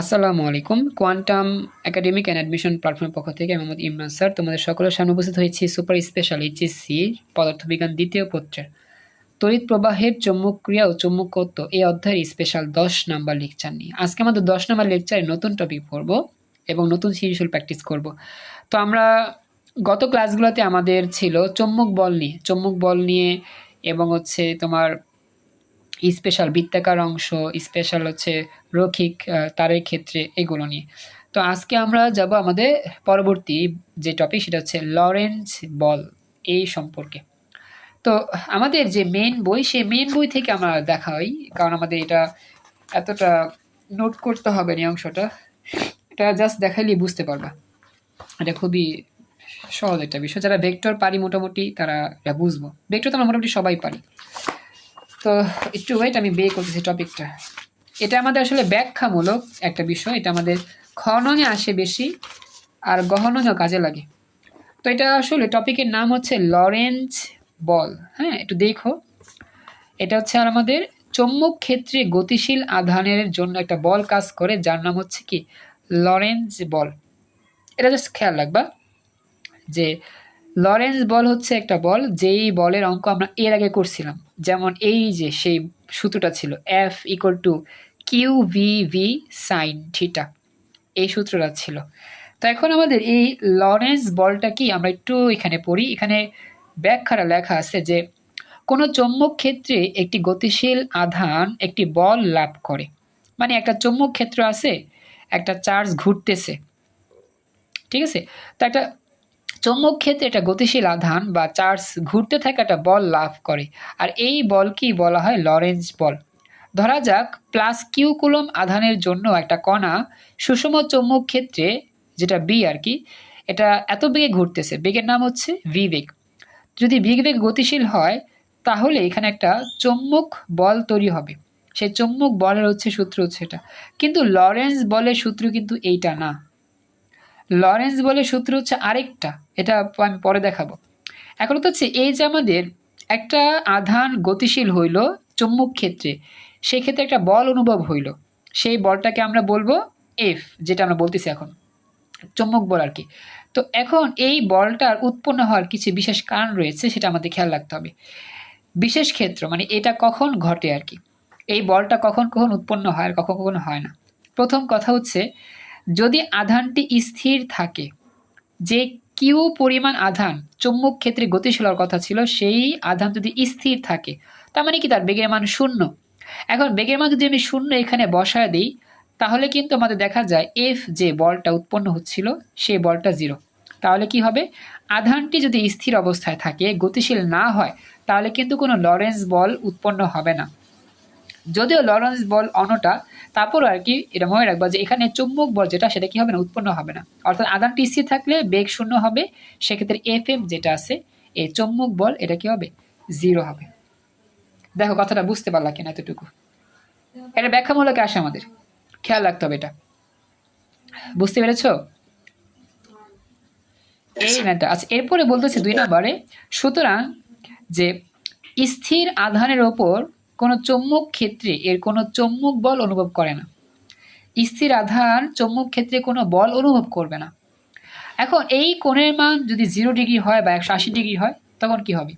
আসসালামু আলাইকুম। Quantum academic and admission প্ল্যাটফর্মের পক্ষ থেকে মোহাম্মদ ইমরান স্যার। তোমাদের সকলের সামনে উপস্থিত হয়েছি সুপার স্পেশাল এইচএসসি পদার্থবিজ্ঞান দ্বিতীয় পত্রের তড়িৎ প্রবাহের চৌম্বক ক্রিয়া ও চৌম্বকত্ব এই অধ্যায়ের স্পেশাল দশ নাম্বার লেকচার নিয়ে। আজকে আমাদের দশ নাম্বার লেকচারে নতুন টপিক পড়ব এবং নতুন সিরিয়াল প্র্যাকটিস করব। তো আমরা গত ক্লাসগুলোতে আমাদের ছিল চৌম্বক বল নিয়ে, চৌম্বক বল নিয়ে এবং হচ্ছে তোমার স্পেশাল বৃত্তাকার অংশ স্পেশাল হচ্ছে রৈখিক তারের ক্ষেত্রে এগুলো নিয়ে। তো আজকে আমরা যাব আমাদের পরবর্তী যে টপিক সেটা হচ্ছে লরেন্স বল এই সম্পর্কে। তো আমাদের যে মেন বই, সে মেন বই থেকে আমরা দেখাই কারণ আমাদের এটা এতটা নোট করতে হবে না অংশটা। এটা জাস্ট দেখাইলেই বুঝতে পারবা। এটা খুবই সহজ একটা বিষয়। যারা ভেক্টর পারি মোটামুটি তারা এটা বুঝব। ভেক্টর তো আমরা মোটামুটি সবাই পারি। তো একটু ওয়েট আমি বে করতেছি টপিকটা এটা আমাদের আসলে ব্যাখ্যামূলক একটা বিষয়, এটা আমাদের খননে আসে বেশি আর গহননেও কাজে লাগে। তো এটা আসলে টপিকের নাম হচ্ছে লরেন্স বল। হ্যাঁ একটু দেখো। এটা হচ্ছে আর আমাদের চৌম্বক ক্ষেত্রে গতিশীল আধানের জন্য একটা বল কাজ করে, যার নাম হচ্ছে কি? লরেন্স বল। এটা জাস্ট খেয়াল রাখবা যে লরেন্স বল হচ্ছে একটা বল যেই বলের অঙ্ক আমরা এর আগে করছিলাম। যেমন এই যে সেই সূত্রটা ছিল F equal to Q V V sine theta এই সূত্রটা ছিল। তো এখন আমাদের এই লরেন্স বলটা কি আমরা একটু এখানে পড়ি। এখানে ব্যাখ্যাটা লেখা আছে যে, কোনো চৌম্বক ক্ষেত্রে একটি গতিশীল আধান একটি বল লাভ করে। মানে একটা চৌম্বক ক্ষেত্র আছে, একটা চার্জ ঘুরতেছে। ঠিক আছে? তো একটা চৌম্বক ক্ষেত্রে একটা গতিশীল আধান বা চার্জ ঘুরতে থাকা একটা বল লাভ করে। আর এই বলকেই বলা হয়? লরেন্স বল। ধরা যাক, প্লাস কিউ কুলম আধানের জন্য একটা কণা সুষম চৌম্বক ক্ষেত্রে যেটা বি আর কি, এটা এত বেগে ঘুরতেছে। বেগের নাম হচ্ছে ভি বেগ যদি বিগ বেগ গতিশীল হয়, তাহলে এখানে একটা চৌম্বক বল তৈরি হবে। সেই চৌম্বক বলের হচ্ছে সূত্র হচ্ছে এটা। কিন্তু লরেন্স বলের সূত্র কিন্তু এইটা না। লরেন্স বলে সূত্র হচ্ছে আরেকটা, এটা আমি পরে দেখাবো। এখন হচ্ছে এই যে আমাদের একটা আধান গতিশীল হইল চুম্বক ক্ষেত্রে সেই ক্ষেত্রে একটা বল অনুভব হইল। সেই বলটাকে আমরা বলব এফ যেটা আমরা বলতেছি এখন, চুম্বক বল আর কি তো এখন এই বলটার উৎপন্ন হওয়ার কিছু বিশেষ কারণ রয়েছে, সেটা আমাদের খেয়াল রাখতে হবে। বিশেষ ক্ষেত্র মানে এটা কখন ঘটে আর কি এই বলটা কখন কখন উৎপন্ন হয় আর কখন কখন হয় না? প্রথম কথা হচ্ছে যদি আধানটি স্থির থাকে, যে কিউ পরিমাণ আধান চৌম্বক ক্ষেত্রে গতিশীল হওয়ার কথা ছিল, সেই আধান যদি স্থির থাকে, তার মানে কি তার বেগের মান শূন্য? এখন বেগের মান যদি আমি শূন্য এখানে বসায় দিই, তাহলে কিন্তু আমাদের দেখা যায় এফ যে বলটা উৎপন্ন হচ্ছিল, সেই বলটা জিরো তাহলে কি হবে? আধানটি যদি স্থির অবস্থায় থাকে, গতিশীল না হয়, তাহলে কিন্তু কোনো লরেন্স বল উৎপন্ন হবে না। যদিও লরেন্স বল অনটা তারপর আর কি এটা মনে রাখবা যে এখানে চুম্বক বল যেটা, সেটা কি হবে না, উৎপন্ন হবে না। অর্থাৎ আধানটি স্থির থাকলে বেগ শূন্য হবে, সেক্ষেত্রে এফ এম যেটা আছে, এই চুম্বক বল এটা কি হবে? জিরো হবে। দেখো কথাটা বুঝতে পারলা কিনা এতটুকু। এটা ব্যাখ্যামূলক আসে আমাদের। খেয়াল রাখতে হবে এটা। বুঝতে পেরেছ? এই ম্যানটা আচ্ছা এরপরে বলতেছে দুই নম্বরে, সুতরাং যে স্থির আধানের ওপর কোনো চৌম্বক ক্ষেত্রে এর কোনো চৌম্বক বল অনুভব করে না। স্থির আধান চৌম্বক ক্ষেত্রে কোনো বল অনুভব করবে না। এখন এই কোণের মান যদি জিরো ডিগ্রি হয় বা একশো আশি ডিগ্রি হয়, তখন কি হবে?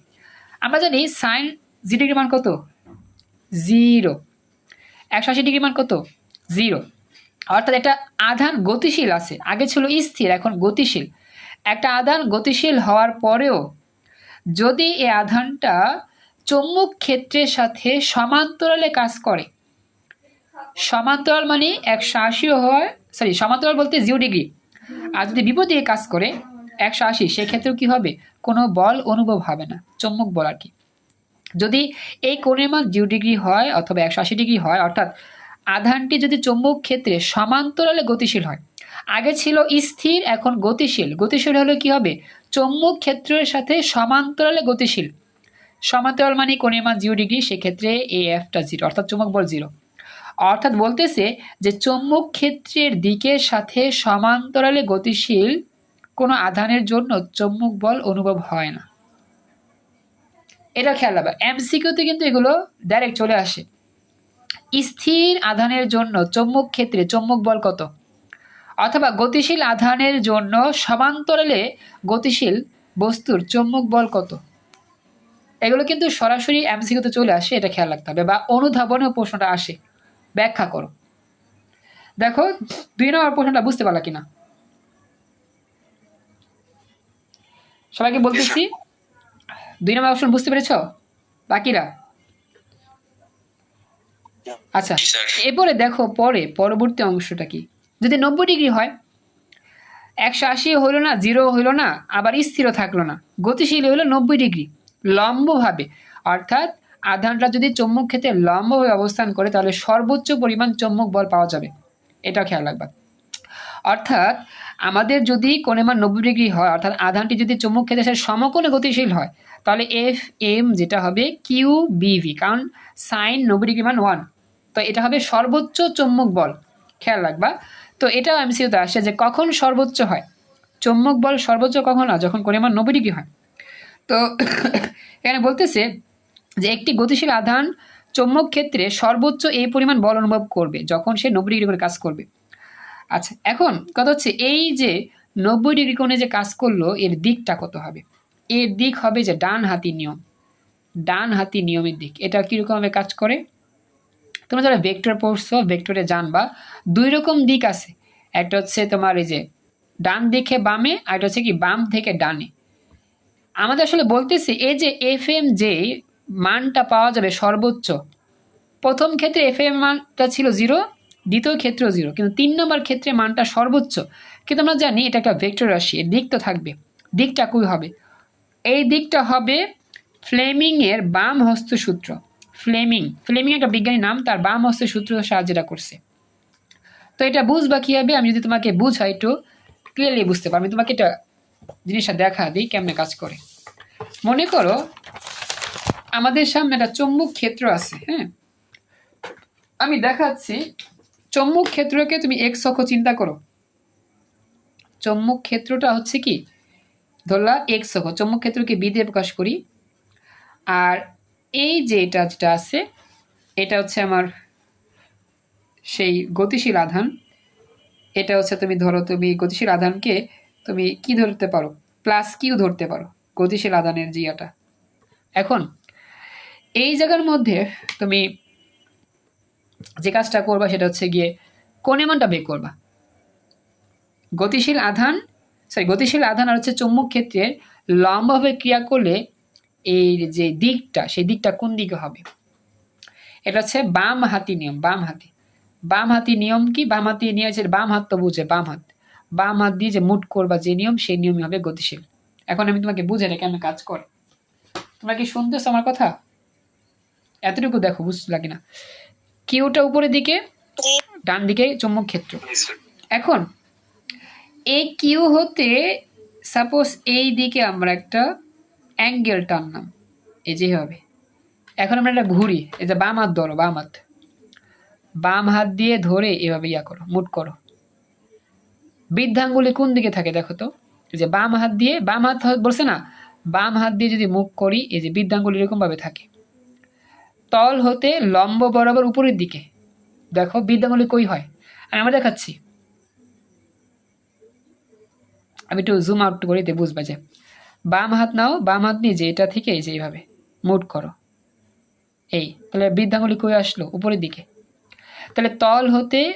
আমরা জানি সাইন জি ডিগ্রি মান কত? জিরো। একশো আশি ডিগ্রি মান কত? জিরো। অর্থাৎ একটা আধান গতিশীল আছে, আগে ছিল স্থির, এখন গতিশীল। একটা আধান গতিশীল হওয়ার পরেও যদি এই আধানটা চৌম্বক ক্ষেত্রের সাথে সমান্তরালে কাজ করে। সমান্তরাল মানে একশো আশিও হয় সরি সমান্তরাল বলতে জিরো ডিগ্রি আর যদি বিপদ কাজ করে একশো আশি, সেক্ষেত্রেও কী হবে? কোনো বল অনুভব হবে না, চৌম্বক বল আর কি। যদি এই কোণের মান জিরো ডিগ্রি হয় অথবা একশো আশি ডিগ্রি হয়, অর্থাৎ আধানটি যদি চৌম্বক ক্ষেত্রে সমান্তরালে গতিশীল হয়, আগে ছিল স্থির, এখন গতিশীল। গতিশীল হলে কি হবে? চৌম্বক ক্ষেত্রের সাথে সমান্তরালে গতিশীল। সমান্তরাল মানে কোণের মান জিরো ডিগ্রি সেক্ষেত্রে এ এফটা জিরো অর্থাৎ চৌম্বক বল জিরো অর্থাৎ বলতেছে যে চৌম্বক ক্ষেত্রের দিকের সাথে সমান্তরালে গতিশীল কোনো আধানের জন্য চৌম্বক বল অনুভব হয় না। এটা খেয়াল রাখবে। এমসিকিউতে কিন্তু এগুলো ডাইরেক্ট চলে আসে। স্থির আধানের জন্য চৌম্বক ক্ষেত্রে চৌম্বক বল কত? অথবা গতিশীল আধানের জন্য সমান্তরালে গতিশীল বস্তুর চৌম্বক বল কত? এগুলো কিন্তু সরাসরি এমসিকিউতে চলে আসে, এটা খেয়াল রাখতে হবে, বা অনুধাবনেও প্রশ্নটা আসে। ব্যাখ্যা করো। দেখো, দুই নম্বর প্রশ্নটা বুঝতে পারলা কিনা? সবাইকে বলতেছি, দুই নম্বর অপশন বুঝতে পেরেছ? বাকিরা? আচ্ছা এরপরে দেখো, পরে, পরবর্তী অংশটা কি? যদি নব্বই ডিগ্রি হয়, একশো আশি হইল না, জিরো হইল না, আবার স্থিরও থাকল না, গতিশীল হইল নব্বই ডিগ্রি। লম্বভাবে। অর্থাৎ আধানটা যদি চৌম্বক ক্ষেত্রে লম্বভাবে অবস্থান করে, তাহলে সর্বোচ্চ পরিমাণ চৌম্বক বল পাওয়া যাবে। এটা খেয়াল রাখবা। অর্থাৎ আমাদের যদি কোণে মান নব্বই ডিগ্রি হয়, অর্থাৎ আধানটি যদি চৌম্বক ক্ষেত্রে সে সমকোণে গতিশীল হয়, তাহলে এফ এম যেটা হবে কিউ বিভি কারণ সাইন নব্বই ডিগ্রি মান ওয়ান। তো এটা হবে সর্বোচ্চ চৌম্বক বল। খেয়াল রাখবা। তো এটাও এমসিউতে আসে যে কখন সর্বোচ্চ হয়? চৌম্বক বল সর্বোচ্চ কখন হয়? যখন কোণে মান নব্বই ডিগ্রি হয়। তো এখানে বলতেছে যে একটি গতিশীল আধান চৌম্বক ক্ষেত্রে সর্বোচ্চ এই পরিমাণ বল অনুভব করবে যখন সে নব্বই ডিগ্রি করে কাজ করবে। আচ্ছা এখন কথা হচ্ছে এই যে নব্বই ডিগ্রি কোণে যে কাজ করল, এর দিকটা কত হবে? এর দিক হবে যে ডান হাতি নিয়ম। ডান হাতি নিয়মের দিক। এটা কীরকমভাবে কাজ করে? তোমরা যারা ভেক্টর পড়ছো, ভেক্টরে জানবা, দুই রকম দিক আছে। একটা হচ্ছে তোমার এই যে ডান দিকে বামে, আর একটা হচ্ছে কি বাম থেকে ডানে। আমাদের আসলে বলতেছি, এই যে এফ এম যে মানটা পাওয়া যাবে সর্বোচ্চ, প্রথম ক্ষেত্রে এফ এম মানটা ছিল জিরো দ্বিতীয় ক্ষেত্রেও জিরো কিন্তু তিন নম্বর ক্ষেত্রে মানটা সর্বোচ্চ, কিন্তু আমরা জানি এটা একটা ভেক্টর রাশি, এর দিক তো থাকবে, দিকটা কই হবে? এই দিকটা হবে ফ্লেমিংয়ের বাম হস্ত সূত্র ফ্লেমিং ফ্লেমিং একটা বিজ্ঞানী নাম, তার বাম হস্ত সূত্র সাহায্য এটা করছে। তো এটা বুঝবা কী হবে আমি যদি তোমাকে বুঝাই একটু ক্লিয়ারলি বুঝতে পারব। আমি তোমাকে এটা জিনিসটা দেখা দিই কেমনে কাজ করে। মনে করো, আমাদের সামনে একটা চুম্বক ক্ষেত্র আছে হ্যাঁ? আমি দেখাচ্ছি, চুম্বক ক্ষেত্রকে তুমি এক্স অক্ষ চিন্তা করো। চুম্বক ক্ষেত্রটা হচ্ছে কি? ধরলা এক্স অক্ষ, চুম্বক ক্ষেত্রকে বি প্রকাশ করি। আর এই যে এটা যেটা আছে, এটা হচ্ছে আমার সেই গতিশীল আধান। এটা হচ্ছে তুমি ধরো তুমি গতিশীল আধানকে তুমি কি ধরতে পারো? প্লাস কিউ ধরতে পারো? গতিশীল আদানের জিয়াটা। এখন, এই জায়গার মধ্যে তুমি যে কাজটা করবা সেটা হচ্ছে গিয়ে কোন এমনটা বের করবা? গতিশীল আধান সরি গতিশীল আধান আর হচ্ছে চৌম্বক ক্ষেত্রের লম্বাভাবে ক্রিয়া করলে এই যে দিকটা, সেই দিকটা কোন দিকে হবে? এটা হচ্ছে বাম হাতি নিয়ম, বাম হাতি। বাম হাতি নিয়ম কি? বাম হাতি নিয়ে বাম হাত তো বুঝে, বাম হাত। বাম হাত দিয়ে যে মুট করবা যে নিয়ম, সেই নিয়মই হবে গতিশীল। এখন আমি তোমাকে বুঝে রেখে আমি কাজ কর। তোমরা কি শুনতেছো আমার কথা? এতটুকু দেখো লাগে না কিউটা উপরের দিকে ডান দিকে চুম্বক ক্ষেত্র। এখন, এই কিউ হতে সাপোজ এই দিকে আমরা একটা অ্যাঙ্গেল টানলাম, এই যে হবে। এখন আমরা একটা ঘুরি, এই যে বাম হাত ধরো, বাম হাত। বাম হাত দিয়ে ধরে এভাবে ইয়া করো মুট করো। বৃদ্ধাঙ্গুলি কোন দিকে থাকে দেখো তো? যে বাম হাত দিয়ে, বাম হাত বলছে না, বাম হাত দিয়ে যদি মুখ করি, এই যে বৃদ্ধাঙ্গুলি এরকমভাবে থাকে। তল হতে লম্ব বরাবর উপরের দিকে। দেখো বৃদ্ধাঙ্গুলি কই হয়? আর আমরা দেখাচ্ছি। আমি একটু জুম আউট করি দিয়ে বুঝবা যে, বাম হাত নাও, বাম হাত নিয়ে যে এটা থেকে এই যে এইভাবে মুট করো। এই, তাহলে বৃদ্ধাঙ্গুলি কই আসলো? উপরের দিকে। তাহলে তল হতে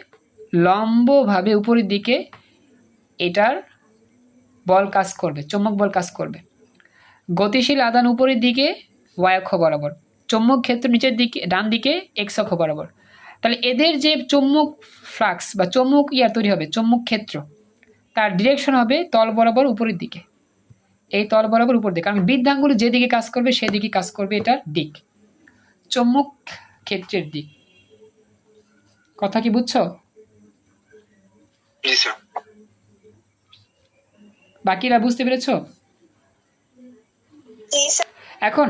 লম্বভাবে উপরের দিকে এটার বল কাজ করবে, চুম্বক বল কাজ করবে। গতিশীল আদান উপরের দিকে ওয়াই অক্ষ বরাবর, চুম্বক ক্ষেত্র নিচের দিকে, ডান দিকে এক্স অক্ষ বরাবর। তাহলে এদের যে চুম্বক ফ্লাক্স বা চুম্বক ইয়ার তৈরি হবে, চুম্বক ক্ষেত্র, তার ডিরেকশন হবে তল বরাবর উপরের দিকে। এই তল বরাবর উপর দিকে, কারণ বৃদ্ধাঙ্গুলি যেদিকে কাজ করবে, সেদিকে কাজ করবে এটার দিক। চুম্বক ক্ষেত্রের দিক। কথা কি বুঝছ? জি, স্যার। বাকিরা বুঝতে পেরেছ? এখন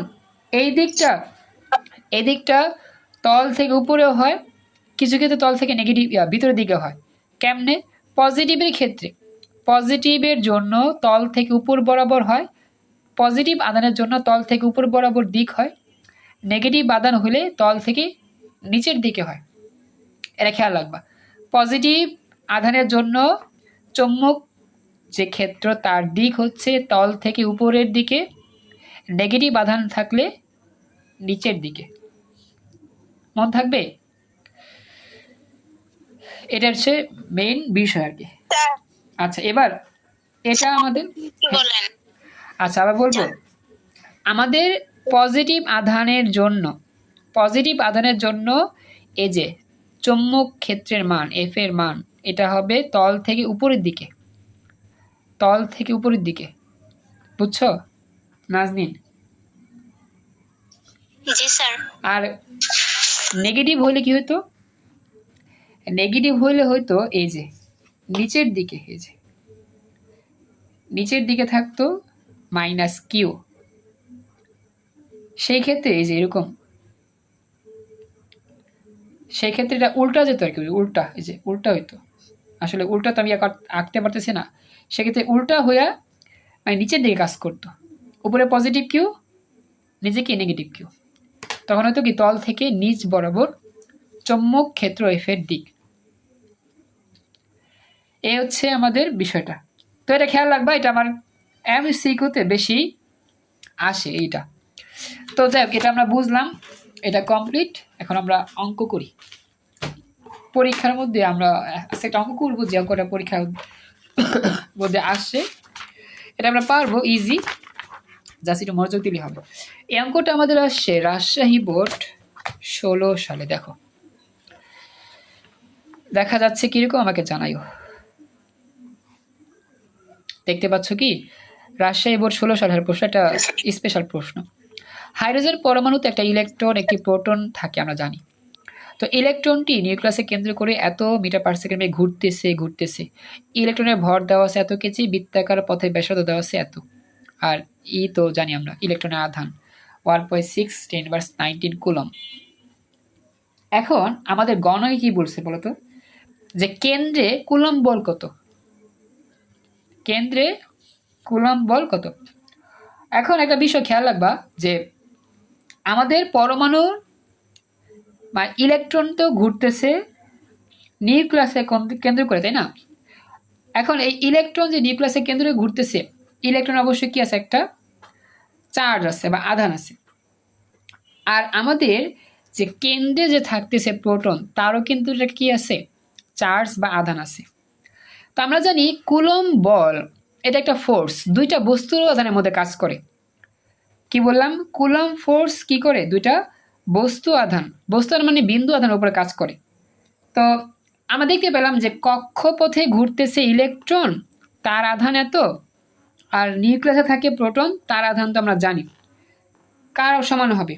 এই দিকটা এই দিকটা তল থেকে উপরেও হয় কিছু ক্ষেত্রে তল থেকে নেগেটিভ ভিতরের দিকে হয়। কেমনে? পজিটিভের ক্ষেত্রে। পজিটিভের জন্য তল থেকে উপর বরাবর হয় পজিটিভ আদানের জন্য তল থেকে উপর বরাবর দিক হয় নেগেটিভ আদান হলে তল থেকে নিচের দিকে হয়। এটা খেয়াল রাখবা। পজিটিভ আধানের জন্য চুম্বক যে ক্ষেত্র তার দিক হচ্ছে তল থেকে উপরের দিকে নেগেটিভ আধান থাকলে নিচের দিকে। মন থাকবে? এটা হচ্ছে মেইন বিষয় আর কি। আচ্ছা এবার এটা আমাদের আচ্ছা আবার বলব। আমাদের পজিটিভ আধানের জন্য পজিটিভ আধানের জন্য এই যে চুম্বক ক্ষেত্রের মান এফ এর মান এটা হবে তল থেকে উপরের দিকে। তল থেকে উপরের দিকে। বুঝছ? নাজনিন? জি স্যার। আর নেগেটিভ হলে কি হতো নেগেটিভ হলে হয়তো এই যে নিচের দিকে এই যে। নিচের দিকে থাকতো মাইনাস কিউ সেই ক্ষেত্রে এই যে এরকম। সেই ক্ষেত্রে এটা উল্টা যেত আর কি উল্টা এই যে উল্টা হইতো। আসলে উল্টা তো আমি আঁকা- আঁকতে পারতেছি না। সেক্ষেত্রে উল্টা হইয়া মানে নিচের দিকে কাজ করতো। উপরে পজিটিভ কিউ নিচে কি নেগেটিভ কিউ তখন হয়তো কি তল থেকে নিচ বরাবর চৌম্বক ক্ষেত্র এফের দিক। এই হচ্ছে আমাদের বিষয়টা। তো এটা খেয়াল রাখবা, এটা আমার এম সিকুতে বেশি আসে এইটা। তো যাই হোক, এটা আমরা বুঝলাম, এটা কমপ্লিট এখন আমরা অঙ্ক করি। পরীক্ষার মধ্যে আমরা একটা অঙ্ক করব, যে অঙ্কটা পরীক্ষার মধ্যে আসছে এটা আমরা পারব ইজি জাস্ট একটু মনোযোগ দিলে হবে। এই অঙ্কটা আমাদের আসছে রাজশাহী বোর্ড ষোলো সালে দেখো। দেখা যাচ্ছে কীরকম আমাকে জানাইও। দেখতে পাচ্ছ কি? রাজশাহী বোর্ড ষোলো সালের প্রশ্ন একটা স্পেশাল প্রশ্ন। হাইড্রোজেন পরমাণুতে একটা ইলেকট্রন একটি প্রোটন থাকে আমরা জানি। তো ইলেকট্রনটি নিউক্লিয়াসে কেন্দ্র করে এত মিটার পার সেকেন্ডে ঘুরতেছে ঘুরতেছে। ইলেকট্রনের ভর দেওয়া আছে এত কেজি, বৃত্তাকার পথে ব্যাসার্ধ দেওয়া আছে এত। আর ই তো জানি আমরা ইলেকট্রনের আধান। One point six ten verse nineteen coulomb এখন আমাদের গণয় কি বলছে বলতো? যে কেন্দ্রে কুলম বল কত? কেন্দ্রে কুলম বল কত? এখন একটা বিষয় খেয়াল রাখবা যে আমাদের পরমাণুর বা ইলেকট্রন তো ঘুরতেছে নিউক্লিয়াসে কেন্দ্র করে, তাই না? এখন এই ইলেকট্রন যে নিউক্লিয়াসে কেন্দ্র ঘুরতেছে ইলেকট্রন অবশ্যই কী আছে একটা? চার্জ আছে বা আধান আছে। আর আমাদের যে কেন্দ্রে যে থাকতেছে প্রোটন তারও কিন্তু এটা কি আছে? চার্জ বা আধান আছে। তো আমরা জানি কুলম বল, এটা একটা ফোর্স দুইটা বস্তুর আধানের মধ্যে কাজ করে। কি বললাম? কুলম ফোর্স কি করে? দুইটা বস্তু আধান। বস্তু আধান মানে বিন্দু আধানের উপরে কাজ করে। তো আমরা দেখতে পেলাম যে কক্ষপথে ঘুরতেছে ইলেকট্রন তার আধান এত, আর নিউক্লিয়াসে থাকে প্রোটন তার আধান তো আমরা জানি। কার সমান হবে?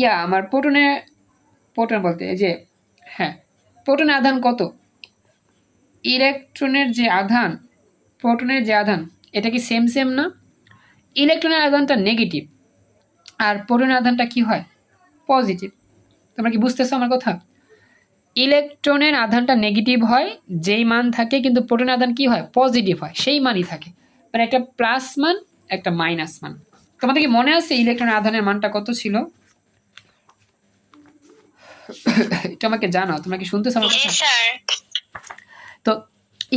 ইয়া, আমার প্রোটনের প্রোটন বলতে, এই যে হ্যাঁ প্রোটনের আধান কত? ইলেকট্রনের যে আধান প্রোটনের যে আধান, এটা কি সেম সেম না? ইলেকট্রনের আধানটা নেগেটিভ আর আধানটা কি হয়? পজিটিভ তোমরা কি বুঝতেছো আমার কথা? ইলেকট্রনের আধানটা নেগেটিভ হয় যেই মান থাকে কিন্তু প্রোটনের আধান কি হয়? পজিটিভ হয় সেই মানই থাকে। মানে একটা প্লাস মান একটা মাইনাস মান। তোমাদের কি মনে আছে ইলেকট্রনের আধানের মানটা কত ছিল? এটা আমাকে জানাও তোমরা কি শুনতেছো আমার কথা? তো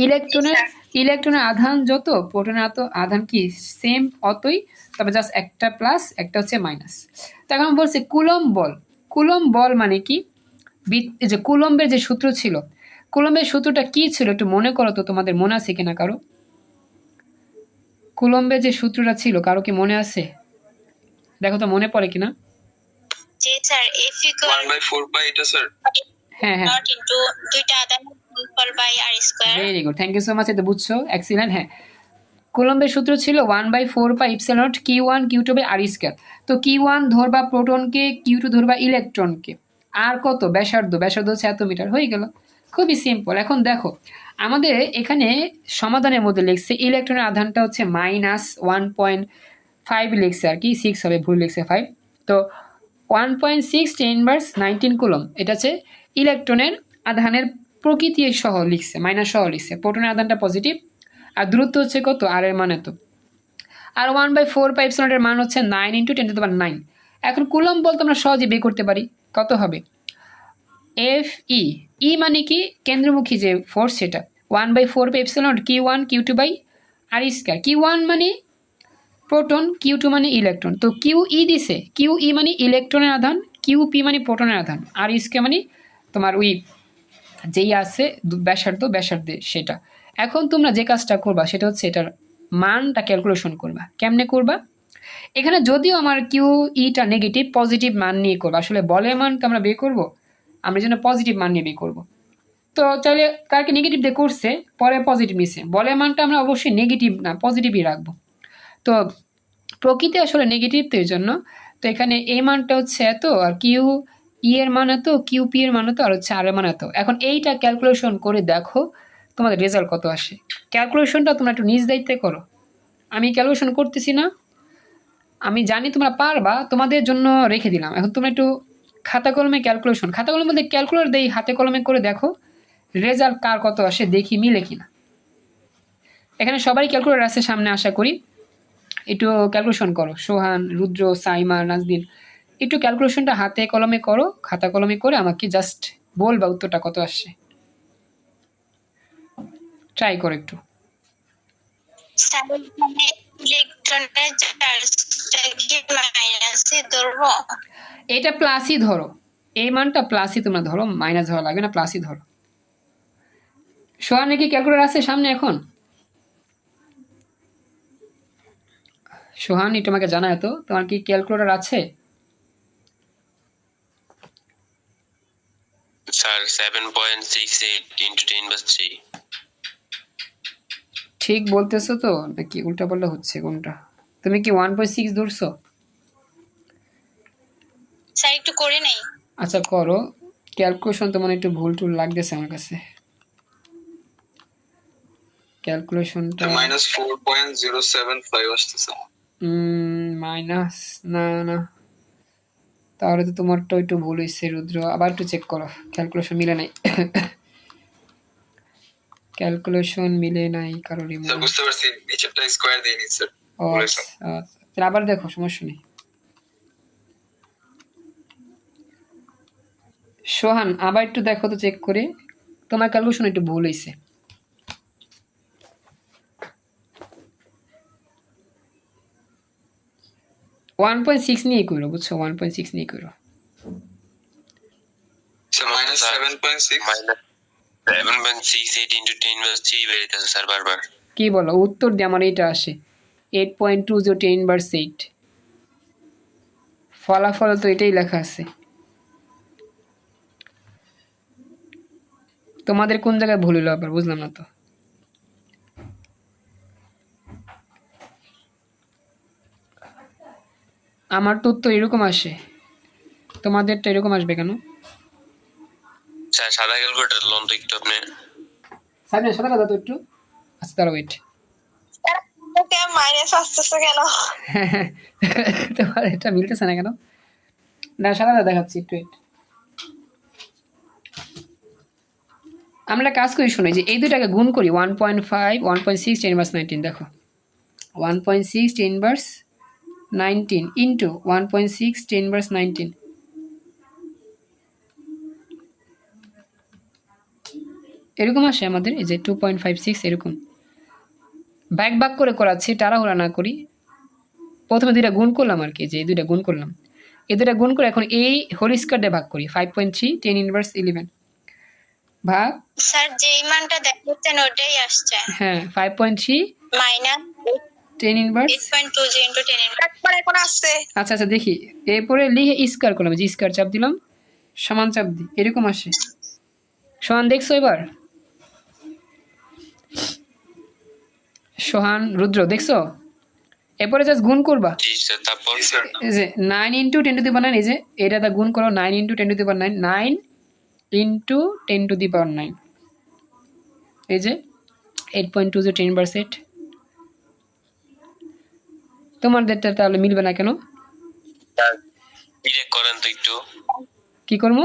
ইলেকট্রনের ইলেকট্রনের আধান যত প্রোটনের এত আধান কি সেম অতই তবে জাস্ট একটা প্লাস একটা হচ্ছে মাইনাস তো এখন বলছে কুলম বল। কুলম বল মানে কি? যে কুলম্বের যে সূত্র ছিল কুলম্বের সূত্রটা কি ছিল একটু মনে করো তো তোমাদের মনে আছে কিনা কারও? কুলম্বের যে সূত্রটা ছিল কারও কি মনে আছে? দেখো তো মনে পড়ে কিনা? জি sir F equal one by four by এটা স্যার হ্যাঁ হ্যাঁ। দুইটা আধান very good thank you so much এটা বুঝছ এক্সিলেন্ট হ্যাঁ। কুলম্বের সূত্র ছিল one by four by epsilon naught Q one Q two by R square তো ওয়ান ধরবা প্রোটনকে কিউ টু ধরবা ইলেকট্রনকে আর কত? ব্যাসার্ধ। ব্যাসার্ধ হচ্ছে এত মিটার। হয়ে গেল। খুবই সিম্পল এখন দেখো, আমাদের এখানে সমাধানের মধ্যে লিখছে ইলেকট্রনের আধানটা হচ্ছে মাইনাস ওয়ান পয়েন্ট ফাইভ লিখছে আর কি। সিক্স হবে, ভুল লিখছে ফাইভ তো one point six ten verse nineteen coulomb. এটা হচ্ছে ইলেকট্রনের আধানের প্রকৃতি সহ লিখছে মাইনাস সহ লিখছে। প্রোটনের আধানটা পজিটিভ আর দূরত্ব হচ্ছে কত? আর এর মান এত আর ওয়ান বাই ফোর পাইপ সোনাটের মান হচ্ছে nine into ten to nine এখন কুলম বলতে আমরা সহজে বের করতে পারি। কত হবে? এফ ই ই মানে কি? কেন্দ্রমুখী যে ফোর্স সেটা। One by four by epsilon Q one Q two by R square Q one মানে প্রোটন কিউ টু মানে ইলেকট্রন তো কিউ ই দিছে। কিউ ই মানে ইলেকট্রনের আধান কিউ পি মানে প্রোটনের আধান। আর স্কোয়ার মানে তোমার ওই যেই আছে ব্যাসার্ধ, ব্যাসার্ধে সেটা। এখন তোমরা যে কাজটা করবা, সেটা হচ্ছে এটার মানটা ক্যালকুলেশন করবা। কেমনে করবা? এখানে যদিও আমার কিউ ইটা নেগেটিভ পজিটিভ মান নিয়ে করব, আসলে বলের মান তো আমরা বের করব, আমরা যেন পজিটিভ মান নিয়ে বের করব। তো চাইলে কালকে নেগেটিভ দিয়ে করছে, পরে পজিটিভ নিছে। বলের মানটা আমরা অবশ্যই নেগেটিভ না পজিটিভই রাখব। তো প্রকৃতি আসলে নেগেটিভ তো এই জন্য। তো এখানে এই মানটা হচ্ছে এত, আর কিউ ই এর মান এত কিউ পি এর মান এত আর হচ্ছে আর এর মান এত এখন এইটা ক্যালকুলেশন করে দেখো তোমাদের রেজাল্ট কত আসে। ক্যালকুলেশনটা তোমরা একটু নিজ দায়িত্বে করো। আমি ক্যালকুলেশন করতেছি না। আমি জানি তোমরা পারবা, তোমাদের জন্য রেখে দিলাম। এখন তোমরা একটু খাতা কলমে ক্যালকুলেশন খাতা কলমের মধ্যে ক্যালকুলেটর দেই, হাতে কলমে করে দেখো রেজাল্ট কার কত আসে, দেখি মিলে কিনা। এখানে সবাই ক্যালকুলেটর আছে, সামনে আশা করি। একটু ক্যালকুলেশন করো। সোহান, রুদ্র, সাইমা নাজদিন একটু ক্যালকুলেশনটা হাতে কলমে করো খাতা কলমে করে আমাকে জাস্ট বলবা উত্তরটা কত আসছে। ট্রাই করো একটু। মানে কি এটা প্লাসই ধরো। এই মানটা প্লাসই তোমরা ধরো মাইনাস ধরা লাগবে না প্লাসই ধরো। সোহান নাকি ক্যালকুলেটর আছে সামনে এখন? সোহান এটা আমাকে জানায় তো তোমার কি ক্যালকুলেটর আছে? Sir seven point six eight into ten verse three ঠিক বলতেছো তো? নাকি উল্টা পাল্টা হচ্ছে কোনটা? তুমি কি ওয়ান পয়েন্ট সিক্স ধরছো? স্যার একটু করে নেই। আচ্ছা করো। ক্যালকুলেশন তো তোমার একটু ভুল টুল লাগতেছে আমার কাছে। ক্যালকুলেশনটা minus four point zero seven five আসতেছে। মাইনাস না না। তাহলে তো তোমারটা একটু ভুল হয়েছে রুদ্র। আবার একটু চেক করো। ক্যালকুলেশন মিলে নাই। ক্যালকুলেশন মিলে নাই কারোরই স্যার বুঝতে পারছি। নিচেরটা স্কোয়ার দিয়ে নিচ্ছি। স্যার আচ্ছা আচ্ছা। আবার দেখো সমস্যা নেই। সোহান আবার একটু দেখো তো চেক করে। তোমার ক্যালকুলেশন একটু ভুল হয়েছে ওয়ান পয়েন্ট সিক্স নিয়ে করো বুঝছ? ওয়ান পয়েন্ট সিক্স নিয়ে করো। কি বলো? উত্তর দিয়ে আমার এইটা আসে। Eight point two zero ten verse eight ফলাফল তো এটাই লেখা আছে। তোমাদের কোন জায়গায় ভুল হলো আবার? বুঝলাম না তো। আমার তো উত্তর এরকম আসে। তোমাদেরটা এরকম আসবে কেন? স্যার সাদা ক্যালকুলেটার লোন তো একটু আপনি। সাদা দাদা তো একটু? আচ্ছা তারা ওয়েট ওকে মাইনাস আসতেছে কেন? তোমার এটা মিলতেছে না কেন? না সাদা দেখাচ্ছি একটু wait। আমরা কাজ করি শুনে যে এই দুটাকে গুণ করি one point five one point six ten verse nineteen দেখো। One point six ten verse nineteen into one point six ten verse nineteen এরকম আসে আমাদের এই যে টু পয়েন্ট ফাইভ সিক্স এরকম। ব্যাক বাক করে করাচ্ছি তাড়াহুড়া না করি। প্রথমে দুইটা গুণ করলাম আর কি যে এই দুইটা গুণ করলাম। এই দুইটা গুণ করে এখন এই হোল স্কোয়ার দিয়ে ভাগ করি five point three ten inverse eleven ভাগ স্যার যেই মানটা দেখাচ্ছেন ওটাই আসছে। হ্যাঁ five point three minus ten inverse eight point two zero into ten এখন আসছে। আচ্ছা আচ্ছা দেখি। এরপরে লিখে স্কোয়ার করলাম যে স্কোয়ার চাপ দিলাম সমান চাপ দিই এরকম আসে। সমান দেখছ এবার? সোহান রুদ্র দেখছ? এরপরে জাস্ট গুণ করবা। জি স্যার তারপর জি স্যার এই যে nine into ten to the power nine এই যে এটা দা গুণ করো nine into ten to the power nine nine into ten to the power nine এই যে eight point two zero ten percent তোমাদেরটা তাহলে মিলবে না কেন? ডিরেক্ট করেন তো একটু। কি করব?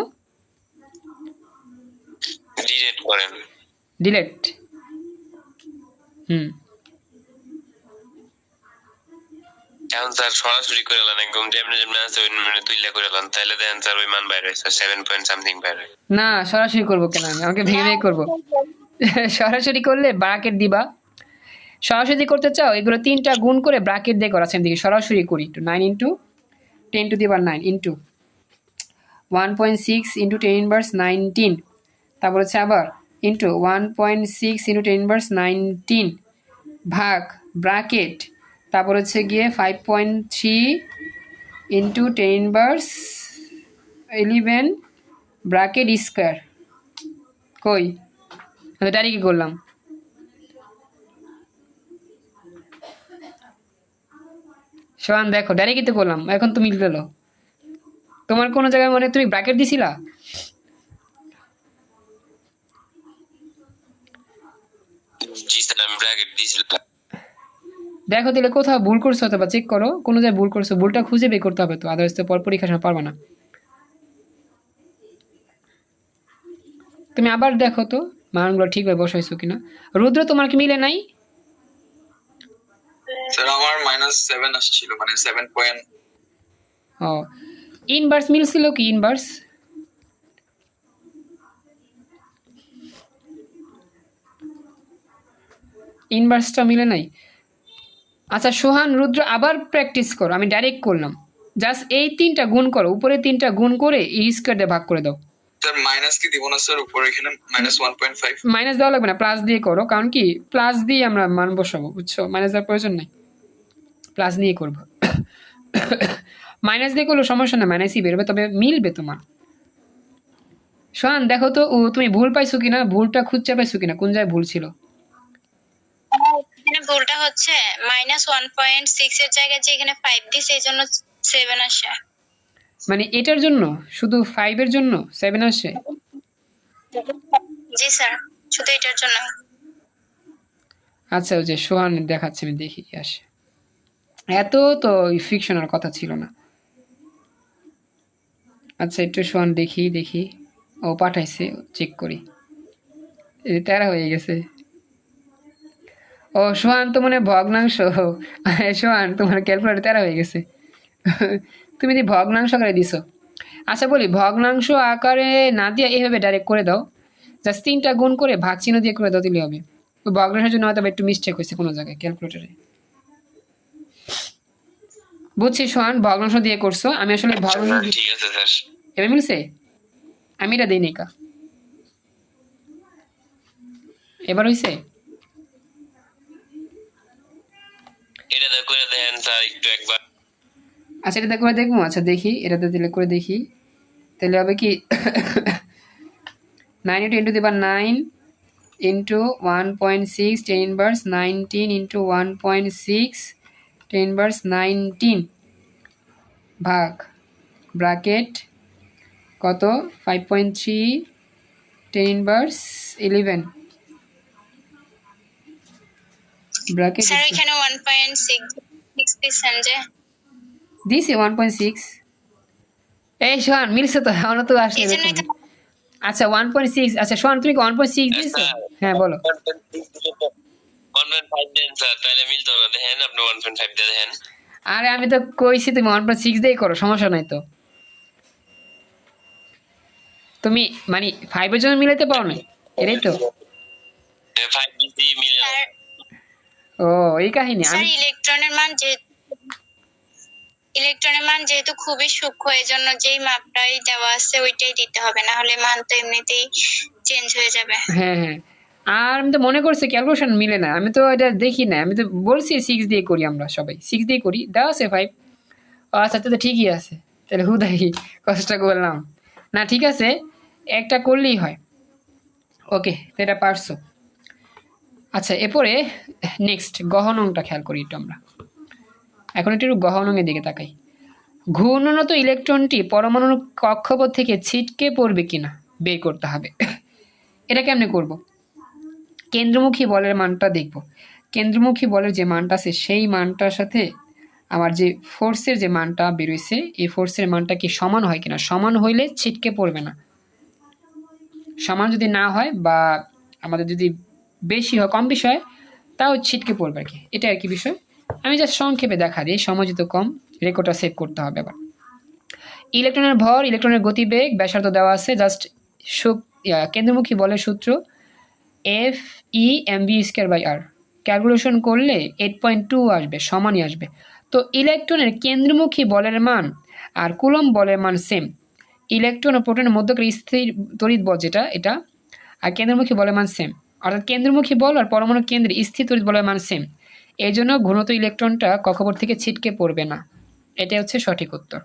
ডিরেক্ট করেন। ডিলেট হুম। এখন স্যার সরাসরি করে এলেন একদম যেমনি যেমনি আছে ওই মানে তুইলা করে এলেন তাহলে দেখেন স্যার ওই মান বাইরে হয়েছে সেভেন পয়েন্ট সামথিং বাইরে। না সরাসরি করব কেন আমি? আমাকে ভেঙে ভেঙে করব। সরাসরি করলে ব্রাকেট দিবা। সরাসরি করতে চাও, এগুলো তিনটা গুণ করে ব্রাকেট দিয়ে করা দিকে। সরাসরি করি, একটু nine into ten to the দিবার nine into one point six into ten inverse nineteen তারপর হচ্ছে আবার into one point six into ten inverse nineteen ভাগ ব্রাকেট তারপর হচ্ছে গিয়ে five point three into ten inverse eleven bracket square কই? আমি ডাইরি কি করলাম। সোহান দেখো ডাইরি তো করলাম এখন তুমি গেলো তোমার কোনো জায়গায় মনে তুমি ব্র্যাকেট দিছিলা? দেখো তাহলে কোথাও ভুল করছ অথবা চেক করো কোনো জায়গায় ভুল করছ ভুলটা খুঁজে বের করতে হবে তো আদার্স তো পর পরীক্ষার সময় পারবে না। তুমি আবার দেখো তো মানগুলো ঠিকভাবে বসাইছো কিনা। রুদ্র তোমার কি মিলে নাই? স্যার আমার মাইনাস সেভেন আসছিল মানে সেভেন পয়েন্ট ও। ইনভার্স মিলছিল কি ইনভার্স ইনভার্সটা মিলে নাই। আচ্ছা সোহান, রুদ্র, আবার প্র্যাকটিস করো, আমি ডাইরেক্ট করলাম। জাস্ট এই তিনটা গুণ করো, উপরে তিনটা গুণ করে ই স্কোয়ার দিয়ে ভাগ করে দাও। মাইনাস কি দিব না স্যার উপরে এখানে minus one point five minus দেওয়া লাগবে না প্লাস দিয়ে করো কারণ কি? প্লাস দিয়ে আমরা মান বসাবো বুঝছ? মাইনাস দেওয়ার প্রয়োজন নেই। প্লাস দিয়ে করব। মাইনাস দিয়ে করলে সমস্যা না মাইনাসই বেরোবে তবে মিলবে তোমার। সোহান দেখো তো ও তুমি ভুল পাইছো কিনা ভুলটা খুঁজতে পাইছো কিনা কোন জায়গায় ভুল ছিল? এখানে ভুলটা হচ্ছে মাইনাস ওয়ান পয়েন্ট সিক্স এর জায়গায় যে এখানে ফাইভ দিছে এই জন্য সেভেন আসে। মানে এটার জন্য? শুধু ফাইভের জন্য? সেভেন আসে? জি স্যার শুধু এটার জন্য। আচ্ছা ওই যে সোহান দেখাচ্ছে আমি দেখি কি আসে। এত তো ফিকশনের কথা ছিল না। আচ্ছা একটু সোহান দেখি দেখি। ও পাঠাইছে চেক করি। তেরা হয়ে গেছে। ও সোহান তো মনে ভগ্নাংশ। সোহান তোমার ক্যালকুলেটর তেরা হয়ে গেছে। তুমি যদি ভগ্নাংশ আকারে দিছো। আচ্ছা বলি ভগ্নাংশ আকারে না দিয়ে এইভাবে ডাইরেক্ট করে দাও। জাস্ট তিনটা গুণ করে ভাগ চিহ্ন দিয়ে করে দাও দিলে হবে। ওই ভগ্নাংশের জন্য হয়তো একটু মিস্টেক হয়েছে কোনো জায়গায় ক্যালকুলেটরে বুঝছি সোহান ভগ্নাংশ দিয়ে করছ। আমি আসলে ভগ্নাংশ আছে স্যার। এবার মিলছে? আমি এটা দিই নিকা এবার হইছে? এটা তো করে দেন স্যার একটু একবার। আচ্ছা এটা করে দেখব। আচ্ছা দেখি। এটাতে দিলে করে দেখি। তাহলে হবে কি? নাইন ইন্টু ইন্টু দেবার nine into one point six ten inverse nineteen into one point six ten inverse nineteen ভাগ ব্রাকেট কত? Five point three ten inverse eleven bracket sir এখানে ওয়ান পয়েন্ট সিক্স সিক্স দিচ্ছেন যে দিছি one point six এই সোহান মিলছে তো এখনও তো আসলে তো আচ্ছা ওয়ান পয়েন্ট সিক্স আচ্ছা সোহান তুমি ওয়ান পয়েন্ট সিক্স দিছো হ্যাঁ বলো। ফাইভ দিয়ে দেখেন। আরে আমি তো কইছি তুমি ওয়ান পয়েন্ট সিক্স দিয়েই করো সমস্যা নাই তো। তুমি মানে ফাইভের জন্য মিলাতে পারো না? এটাই তো। ফাইভ মিলে ও এই কাহিনী আমি ইলেকট্রনের মান যেহেতু ইলেকট্রনের মান যেহেতু খুবই সূক্ষ্ম এই জন্য যেই মাপটাই দেওয়া আছে ওইটাই দিতে হবে না হলে মান তো এমনিতেই চেঞ্জ হয়ে যাবে। হ্যাঁ হ্যাঁ। আর আমি তো মনে করছি ক্যালকুলেশন মিলে না, আমি তো এটা দেখি না, আমি তো বলছি সিক্স দিয়ে করি আমরা সবাই সিক্স দিয়ে করি, দেওয়া আছে ফাইভ আচ্ছা তো ঠিকই আছে। তাহলে হুদাই কষ্ট করলাম। না, ঠিক আছে, একটা করলেই হয়। ওকে, এটা পারছ। আচ্ছা এরপরে নেক্সট গহনংটা খেয়াল করি একটু আমরা। এখন একটু গহনংয়ের দিকে তাকাই। ঘূর্ণনত ইলেকট্রনটি পরমাণুর কক্ষপথ থেকে ছিটকে পড়বে কিনা বের করতে হবে। এটা কেমনে করব? কেন্দ্রমুখী বলের মানটা দেখব। কেন্দ্রমুখী বলের যে মানটা আছে, সেই মানটার সাথে আমার যে ফোর্সের যে মানটা বেরোইছে, এই ফোর্সের মানটা কি সমান হয় কিনা? সমান হইলে ছিটকে পড়বে না। সমান যদি না হয় বা আমাদের যদি বেশি হয়, কম বেশি হয়, তাও ছিটকে পড়বে আর কি। এটা আর কি বিষয়? আমি জাস্ট সংক্ষেপে দেখা দিই সময় যেহেতু কম রেকর্ডটা সেভ করতে হবে আবার। ইলেকট্রনের ভর, ইলেকট্রনের গতিবেগ, ব্যাসার্ধ দেওয়া আছে জাস্ট কেন্দ্রমুখী বলের সূত্র F E M B square by R calculation করলে এইট পয়েন্ট টু আসবে, সমানই আসবে। তো ইলেকট্রনের কেন্দ্রমুখী বলের মান আর কুলম বলের মান সেম ইলেকট্রন ও প্রোটনের মধ্যকার স্থির তড়িৎ বল যেটা, এটা, আর কেন্দ্রমুখী বলের মান সেম অর্থাৎ কেন্দ্রমুখী বল আর পরমাণু কেন্দ্রে স্থির তড়িৎ বলের মান সেম এই জন্য ঘনত্ব ইলেকট্রনটা কক্ষপথ থেকে ছিটকে পড়বে না। এটা হচ্ছে সঠিক উত্তর।